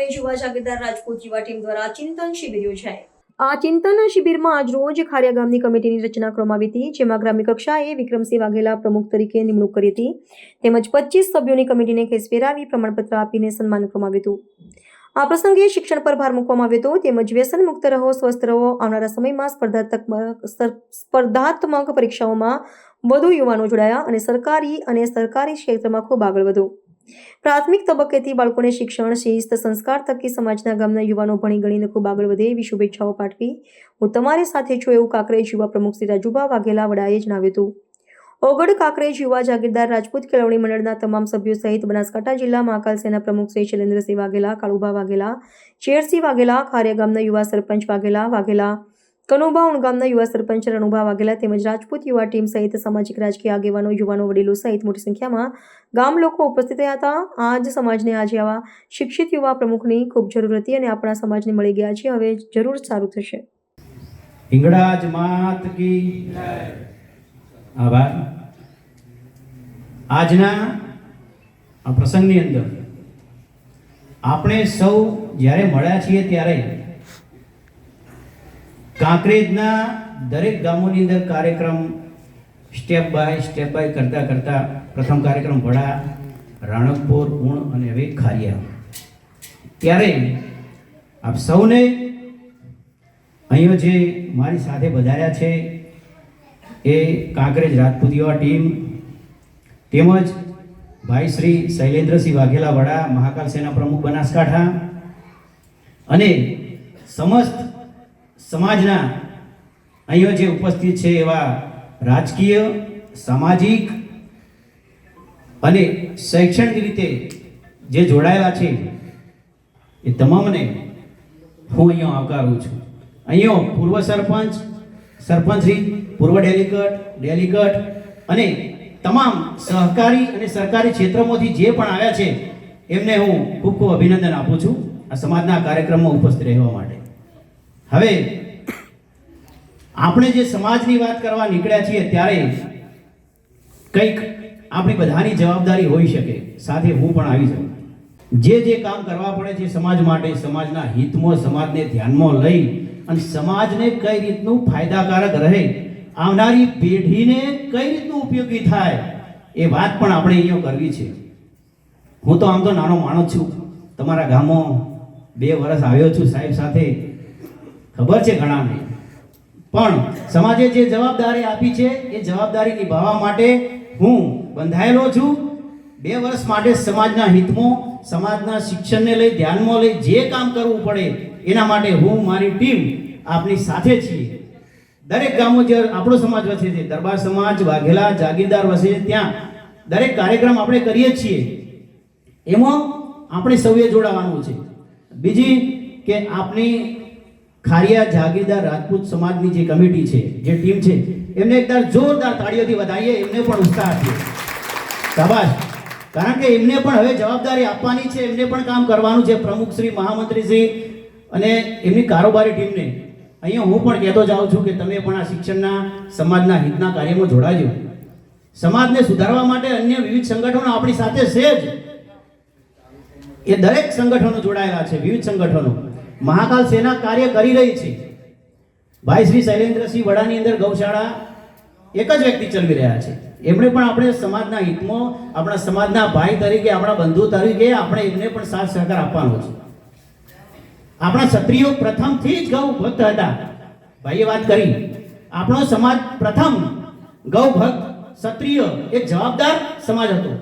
કાંકરેજ યુવા જાગીરદાર રાજકોટ યુવા ટીમ દ્વારા ચિંતન શિબિર યોજાઈ આ ચિંતન શિબિરમાં આજરોજ ખારિયા ગામની કમિટીની રચના કરવામાં આવી હતી, જેમાં ગ્રામ્ય કક્ષાએ વિક્રમસિંહ વાઘેલા પ્રમુખ તરીકે નિમણૂક કરી હતી. તેમજ પચીસ સભ્યોની કમિટીને ખેસ ફેરાવી પ્રમાણપત્ર આપીને સન્માન કરવામાં આવ્યું હતું. આ પ્રસંગે શિક્ષણ પર ભાર મૂકવામાં આવ્યો હતો, તેમજ વ્યસન મુક્ત રહો, સ્વસ્થ રહો આવનારા સમયમાં સ્પર્ધાત્મક સ્પર્ધાત્મક પરીક્ષાઓમાં વધુ યુવાનો જોડાયા અને સરકારી અને સરકારી ક્ષેત્રમાં ખૂબ આગળ વધો. પ્રાથમિક તબક્કેથી બાળકોને શિક્ષણ, શિસ્ત, સંસ્કાર થકી સમાજના ગામના યુવાનો ભણી ગણીને ખૂબ આગળ વધે એવી શુભેચ્છાઓ પાઠવી. હું તમારી સાથે છું એવું કાંકરેજ યુવા પ્રમુખ શ્રી રાજુભા વાઘેલા વડાએ જણાવ્યું હતું. ઓગડ કાંકરેજ યુવા જાગીરદાર રાજપૂત કેળવણી મંડળના તમામ સભ્યો સહિત બનાસકાંઠા જિલ્લા મહાકાલ સેના પ્રમુખ શ્રી શૈલેન્દ્રસિંહ વાઘેલા, કાળુભા વાઘેલા, ચેરસિંહ વાઘેલા, ખારિયા ગામના યુવા સરપંચ વાઘેલા વાઘેલા કનુભા ઉણ ગામના યુવા સરપંચ રણુભા વાઘેલા તેમજ રાજપૂત યુવા ટીમ સહિત સામાજિક રાજકીય આગેવાનો, યુવાનો, વડીલો સહિત મોટી સંખ્યામાં ગામ લોકો ઉપસ્થિત રહ્યા હતા. આજ સમાજને આજે આવા શિક્ષિત યુવા પ્રમુખની ખૂબ જરૂર હતી અને આપણા સમાજને મળી ગયા છે. હવે જરૂર સારું થશે. હિંગળાજ માત કી આભાર. આજના આ પ્રસંગની અંદર આપણે સૌ જ્યારે મળ્યા છીએ ત્યારે કાંકરેજના દરેક ગામોની અંદર કાર્યક્રમ સ્ટેપ બાય સ્ટેપ બાય કરતાં કરતાં પ્રથમ કાર્યક્રમ વડા રાણકપુર ઉણ અને હવે ખારિયા. ત્યારે આપ સૌને અહીંયા જે મારી સાથે વધાર્યા છે એ કાંકરેજ રાજપૂત યુવા ટીમ તેમજ ભાઈ શ્રી શૈલેન્દ્રસિંહ વાઘેલા વડા, મહાકાલ સેના પ્રમુખ બનાસકાંઠા અને સમસ્ત સમાજના અહીંયા જે ઉપસ્થિત છે એવા રાજકીય, સામાજિક અને શૈક્ષણિક રીતે જે જોડાયેલા છે, એ તમામને હું અહીંયા આવકારું છું. અહીંયા પૂર્વ સરપંચ સરપંચશ્રી પૂર્વ ડેલિગેટ ડેલિગેટ અને તમામ સહકારી અને સરકારી ક્ષેત્રોમાંથી જે પણ આવ્યા છે, એમને હું ખૂબ ખૂબ અભિનંદન આપું છું આ સમાજના કાર્યક્રમમાં ઉપસ્થિત રહેવા માટે. હવે આપણે જે સમાજની વાત કરવા નીકળ્યા છીએ ત્યારે કંઈક આપણી બધાની જવાબદારી હોઈ શકે. સાથે હું પણ આવી શકું. જે જે કામ કરવા પડે છે સમાજ માટે, સમાજના હિતમાં, સમાજને ધ્યાનમાં લઈ અને સમાજને કઈ રીતનું ફાયદાકારક રહે, આવનારી પેઢીને કઈ રીતનું ઉપયોગી થાય, એ વાત પણ આપણે અહીંયા કરવી છે. હું તો આમ તો નાનો માણસ છું. તમારા ગામમાં બે વર્ષ આવ્યો છું સાહેબ સાથે. ખબર છે ઘણાને? પણ સમાજે જે જવાબદારી આપી છે, એ જવાબદારી નિભાવવા માટે હું બંધાયેલો છું. બે વર્ષ માટે સમાજના હિતમાં, સમાજના શિક્ષણને લઈ, ધ્યાનમાં લઈ જે કામ કરવું પડે, એના માટે હું, મારી ટીમ આપની સાથે છીએ. દરેક ગામો જે આપણો સમાજ વસે છે, દરબાર સમાજ, વાઘેલા, જાગીરદાર વસે ત્યાં દરેક કાર્યક્રમ આપણે કરીએ છીએ. એમાં આપણે સૌએ જોડાવાનું છે. બીજી કે આપની ખારિયા જાગીરદાર રાજપૂત સમાજની જે કમિટી છે, જે ટીમ છે, એમને એકદમ જોરદાર તાળીઓથી વધાવીએ, એમને પણ ઉત્સાહ આપીએ. શાબાશ. કારણ કે એમને પણ હવે જવાબદારી આપવાની છે, એમને પણ કામ કરવાનું છે, પ્રમુખ શ્રી, મહામંત્રી શ્રી અને એમની કારોબારી ટીમને. અહીંયા હું પણ કહેતો જાઉં છું કે તમે પણ આ શિક્ષણના, સમાજના હિતના કાર્યમાં જોડાજો. સમાજને સુધારવા માટે અન્ય વિવિધ સંગઠનો આપણી સાથે છે જ. એ દરેક સંગઠનો જોડાયેલા છે, વિવિધ સંગઠનો. મહાકાલ સેના કાર્ય કરી રહી છે. ભાઈ શ્રી શૈલેન્દ્રસિંહ વડાની અંદર ગૌશાળા એક જ વ્યક્તિ ચલાવી રહ્યા છે. એમણે પણ આપણે સમાજના હિતમાં, આપણા સમાજના ભાઈ તરીકે, આપણા બંધુ તરીકે આપણે એમને પણ સાથ સહકાર આપવાનો છે. આપણા ક્ષત્રિયો પ્રથમથી જ ગૌ ભક્ત હતા. ભાઈએ વાત કરી, આપણો સમાજ પ્રથમ ગૌ ભક્ત ક્ષત્રિય એક જવાબદાર સમાજ હતો.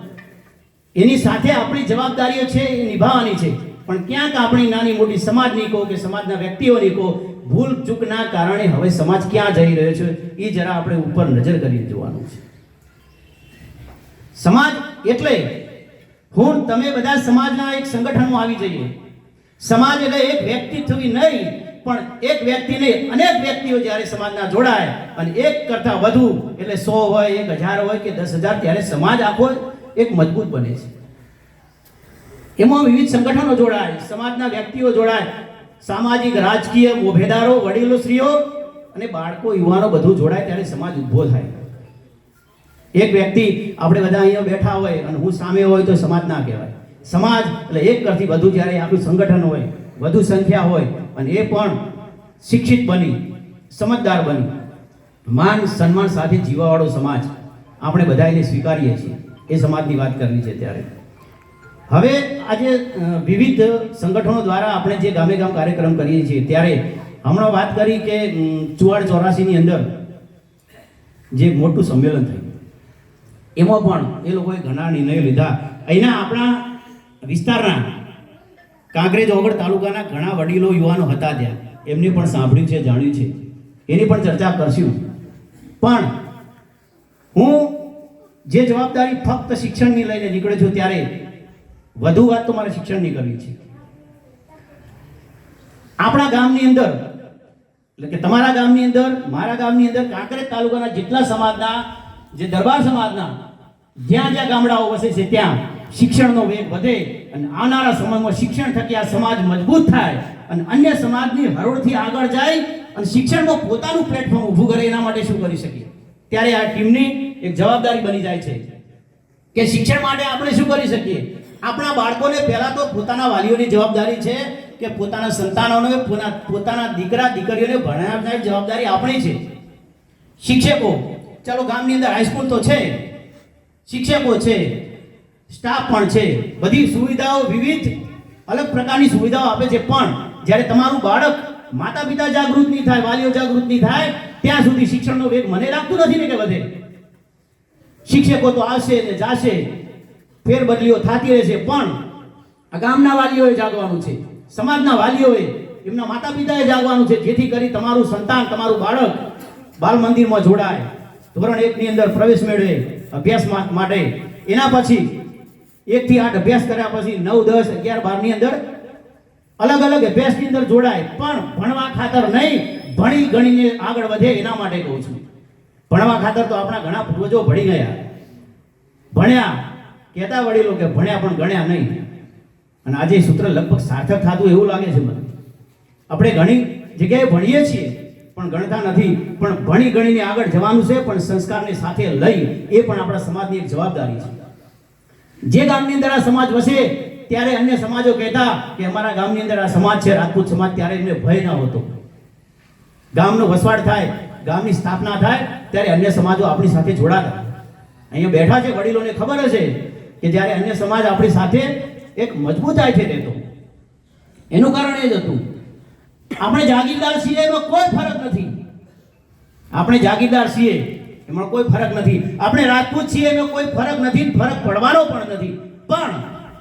એની સાથે આપણી જવાબદારીઓ છે, એ નિભાવવાની છે. પણ ક્યાંક આપણી નાની મોટી સમાજની કહો કે સમાજના વ્યક્તિઓની કહો, ભૂલ ચૂકના કારણે હવે સમાજ ક્યાં જઈ રહ્યો છે, એ જરા આપણે ઉપર નજર કરી જોવાનું છે. સમાજ એટલે હું તમે બધા સમાજના એક સંગઠનમાં આવી જઈએ. સમાજ એટલે એક વ્યક્તિત્વ નહીં, પણ એક વ્યક્તિને અનેક વ્યક્તિઓ જ્યારે સમાજના જોડાય, અને એક કરતા વધુ, એટલે સો હોય, એક હજાર હોય કે દસ હજાર, ત્યારે સમાજ આખો એક મજબૂત બને છે. એમાં વિવિધ સંગઠનો જોડાય, સમાજના વ્યક્તિઓ જોડાય, સામાજિક, રાજકીય મોભેદારો વડીલો, સ્ત્રીઓ અને બાળકો, યુવાનો બધું જોડાય ત્યારે સમાજ ઊભો થાય. એક વ્યક્તિ આપણે બધા અહીંયા બેઠા હોય અને હું સામે હોય તો સમાજ ના કહેવાય. સમાજ એટલે એક કરતી વધુ જ્યારે આપણું સંગઠન હોય, વધુ સંખ્યા હોય અને એ પણ શિક્ષિત બની, સમજદાર બની. માન, સન્માન સાથે જીવાવાળો સમાજ આપણે બધા એને સ્વીકારીએ છીએ. એ સમાજની વાત કરવી છે ત્યારે. હવે આજે વિવિધ સંગઠનો દ્વારા આપણે જે ગામે ગામ કાર્યક્રમ કરીએ છીએ, ત્યારે હમણાં વાત કરી કે ચુવાડ ચોરાસીની અંદર જે મોટું સંમેલન થયું, એમાં પણ એ લોકોએ ઘણા નિર્ણયો લીધા. અહીંના આપણા વિસ્તારના કાંકરેજ ઓગળ તાલુકાના ઘણા વડીલો યુવાનો હતા ત્યાં. એમને પણ સાંભળ્યું છે, જાણ્યું છે. એની પણ ચર્ચા કરશું. પણ હું જે જવાબદારી ફક્ત શિક્ષણની લઈને નીકળ્યો છું, ત્યારે વધુ વાત તો મારે શિક્ષણની કરવી છે. આપણા ગામની અંદર, એટલે કે તમારા ગામની અંદર, મારા ગામની અંદર કાંકરેજ તાલુકાના જેટલા સમાજના, જે દરબાર સમાજના, જ્યાં જ્યાં ગામડાઓ વસે છે ત્યાં શિક્ષણનો વેગ વધે અને આવનારા સમયમાં શિક્ષણ થકી આ સમાજ મજબૂત થાય અને અન્ય સમાજની હરોળથી આગળ જાય અને શિક્ષણમાં પોતાનું પ્લેટફોર્મ ઊભું કરે એના માટે શું કરી શકીએ? ત્યારે આ ટીમની એક જવાબદારી બની જાય છે કે શિક્ષણ માટે આપણે શું કરી શકીએ? આપણા બાળકોને પહેલાં તો પોતાના વાલીઓની જવાબદારી છે કે પોતાના સંતાનોને પોતાના દીકરા, દીકરીઓને ભણાવનારી જવાબદારી આપણી છે. શિક્ષકો, ચાલો ગામની અંદર હાઈસ્કૂલ તો છે. શિક્ષકો છે સ્ટાફ પણ છે. બધી સુવિધાઓ વિવિધ, અલગ પ્રકારની સુવિધાઓ આપે છે. પણ જ્યારે તમારું બાળક માતા પિતા જાગૃત નહીં થાય, વાલીઓ જાગૃત નહીં થાય, ત્યાં સુધી શિક્ષણનો વેગ મને લાગતું નથી ને કે વધે? શિક્ષકો તો આવશે ને જાશે. ફેરબદલીઓ થતી રહેશે પણ આ ગામના વાલીઓએ જાગવાનું છે, સમાજના વાલીઓએ એમના માતા પિતાએ જાગવાનું છે, જેથી કરી તમારું સંતાન, તમારું બાળક બાલ મંદિરમાં જોડાય. ધોરણ એકની અંદર પ્રવેશ મેળવે અભ્યાસ માટે. એના પછી એકથી આઠ અભ્યાસ કર્યા પછી નવ, દસ, અગિયાર, બારની અંદર અલગ અલગ અભ્યાસની અંદર જોડાય. પણ ભણવા ખાતર નહીં, ભણી ગણીને આગળ વધે એના માટે કહું છું. ભણવા ખાતર તો આપણા ઘણા પૂર્વજો ભણી ગયા. ભણ્યા કહેતા વડીલો કે ભણ્યા પણ ગણ્યા નહીં. અને આજે સૂત્ર લગભગ સાર્થક થતું એવું લાગે છે મને. આપણે ઘણી જગ્યાએ ભણીએ છીએ, પણ ગણતા નથી. પણ ભણી ગણીને આગળ જવાનું છે, પણ સંસ્કારને સાથે લઈ એ પણ આપણા સમાજની એક જવાબદારી છે. જે ગામની અંદર આ સમાજ વસે, ત્યારે અન્ય સમાજો કહેતા કે અમારા ગામની અંદર આ સમાજ છે, રાજપૂત સમાજ, ત્યારે એમને ભય ન હોતો. ગામનો વસવાટ થાય, ગામની સ્થાપના થાય, ત્યારે અન્ય સમાજો આપણી સાથે જોડાતા. અહીંયા બેઠા છે, વડીલોને ખબર હશે કે જ્યારે અન્ય સમાજ આપણી સાથે એક મજબૂતાઈથી રહેતો. એનું કારણ એ જ હતું. આપણે જાગીરદાર છીએ એમાં કોઈ ફરક નથી. આપણે જાગીરદાર છીએ, એમાં કોઈ ફરક નથી. આપણે રાજપૂત છીએ, એમાં કોઈ ફરક નથી, ફરક પડવાનો પણ નથી. પણ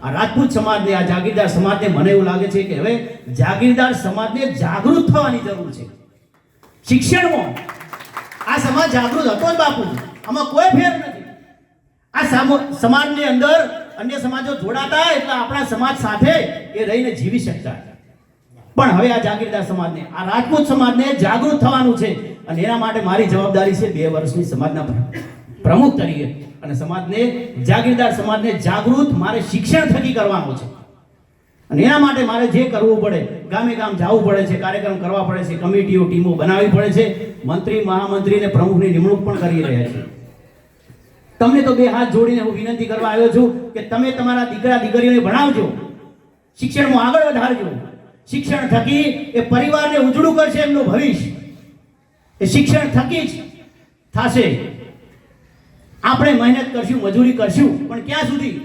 આ રાજપૂત સમાજને, આ જાગીરદાર સમાજને મને એવું લાગે છે કે હવે જાગીરદાર સમાજને જાગૃત થવાની જરૂર છે. શિક્ષણમાં આ સમાજ જાગૃત હતો જ બાપુ આમાં કોઈ ફેર નથી. આ સામો- સમાજની અંદર અન્ય સમાજો જોડાતા એટલે આપણા સમાજ સાથે એ રહીને જીવી શકતા. પણ હવે આ જાગીરદાર સમાજને, આ રાજપૂત સમાજને જાગૃત થવાનું છે અને એના માટે મારી જવાબદારી છે બે વર્ષની સમાજના પ્ર- પ્રમુખ તરીકે. અને સમાજને, જાગીરદાર સમાજને જાગૃત મારે શિક્ષણ થકી કરવાનું છે. અને એના માટે મારે જે કરવું પડે, ગામે ગામ જવું પડે છે, કાર્યક્રમ કરવા પડે છે, કમિટીઓ, ટીમો બનાવવી પડે છે, મંત્રી, મહામંત્રી અને પ્રમુખની નિમણૂક પણ કરી રહ્યા છે તમને તો બે હાથ જોડીને હું વિનંતી કરવા આવ્યો છું કે તમે તમારા દીકરા, દીકરીઓને ભણાવજો. શિક્ષણમાં આગળ વધારજો. શિક્ષણ થકી એ પરિવારને ઉજળું કરશે એમનું ભવિષ્ય. એ શિક્ષણ થકી જ થશે. આપણે મહેનત કરશું, મજૂરી કરશું, પણ ક્યાં સુધી?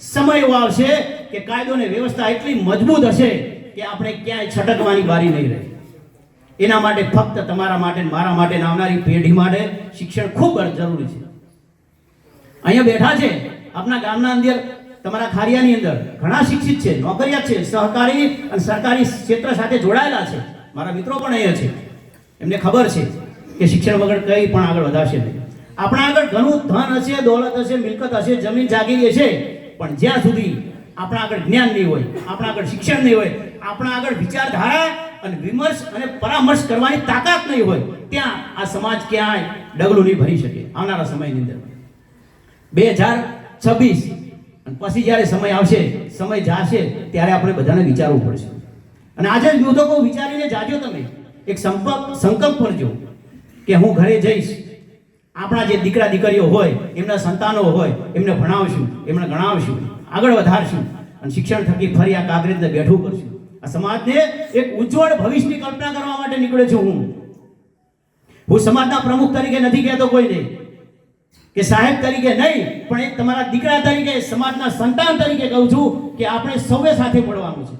સમય એવો આવશે કે કાયદો ને વ્યવસ્થા એટલી મજબૂત હશે કે આપણે ક્યાંય છટકવાની વારી નહીં રહે. એના માટે ફક્ત તમારા માટે મારા માટે આવનારી પેઢી માટે શિક્ષણ ખૂબ જરૂરી છે. અહીંયા બેઠા છે. આપણા ગામના અંદર, તમારા ખારિયાની અંદર ઘણા શિક્ષિત છે, નોકરિયાત છે, સહકારી અને સરકારી ક્ષેત્ર સાથે જોડાયેલા છે. મારા મિત્રો પણ અહીંયા છે. એમને ખબર છે કે શિક્ષણ વગર કંઈ પણ આગળ વધારશે નહીં. આપણા આગળ ઘણું ધન હશે, દોલત હશે, મિલકત હશે, જમીન જાગીરી હશે, પણ જ્યાં સુધી આપણા આગળ જ્ઞાન નહીં હોય, આપણા આગળ શિક્ષણ નહીં હોય, આપણા આગળ વિચારધારા અને વિમર્શ અને પરામર્શ કરવાની તાકાત નહીં હોય, ત્યાં આ સમાજ ક્યાંય ડગલું નહીં ભરી શકે. આવનારા સમયની અંદર. બે હજાર છવ્વીસ. પછી જ્યારે સમય આવશે, સમય જાશે, ત્યારે આપણે બધાને વિચારવું પડશે. અને આજે જ હું વિચારીને જાજો તમે. એક સંપર્ક સંકલ્પ કરજો કે હું ઘરે જઈશ. આપણા જે દીકરા દીકરીઓ હોય, એમના સંતાનો હોય, એમને ભણાવશું, એમને ગણાવશું, આગળ વધારશું અને શિક્ષણ થકી ફરી આ કાગરેજને બેઠું કરશું. આ સમાજને એક ઉજ્જવળ ભવિષ્યની કલ્પના કરવા માટે નીકળ્યો છું હું. હું સમાજના પ્રમુખ તરીકે નથી કહેતો કોઈને. કે સાહેબ તરીકે નહીં, પણ એક તમારા દીકરા તરીકે, સમાજના સંતાન તરીકે કહું છું કે આપણે સૌએ સાથે મળવાનું છે.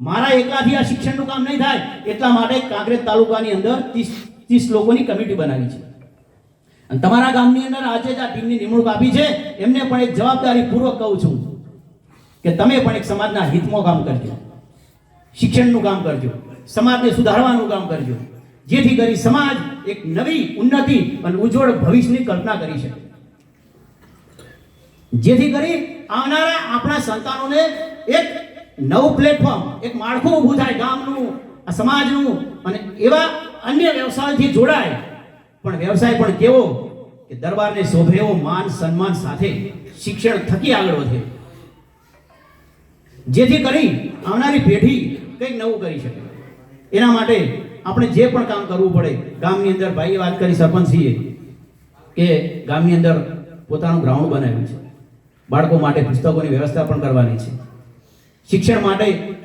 મારા એકલાથી આ શિક્ષણનું કામ નહીં થાય, એટલા માટે કાંકરેજ તાલુકાની અંદર ત્રીસ ત્રીસ લોકોની કમિટી બનાવી છે. અને તમારા ગામની અંદર આજે જ આ ટીમની નિમણૂક આપી છે, એમને પણ એક જવાબદારી પૂર્વક કહું છું કે તમે પણ એક સમાજના હિતમાં કામ કરજો. શિક્ષણનું કામ કરજો. સમાજને સુધારવાનું કામ કરજો. જેથી કરી સમાજ એક નવી ઉન્નતિ અને ઉજ્જવળ ભવિષ્યની કલ્પના કરી શકે. જેથી કરી આવનારા આપણા સંતાનોને એક નવું પ્લેટફોર્મ એક માળખું ઊભું થાય ગામનું સમાજનું અને એવા અન્ય વ્યવસાયથી જોડાય. પણ વ્યવસાય પણ કેવો કે દરબારને શોભે એવો માન સન્માન સાથે શિક્ષણ થકી આગળ વધે. જેથી કરી આવનારી પેઢી કંઈક નવું કરી શકે. એના માટે આપણે જે પણ કામ કરવું પડે, ગામની અંદર ભાઈએ વાત કરી સરપંચશ્રીએ કે ગામની અંદર પોતાનું ગ્રાઉન્ડ બનાવ્યું છે. બાળકો માટે પુસ્તકોની વ્યવસ્થા પણ કરવાની છે. શિક્ષણ માટે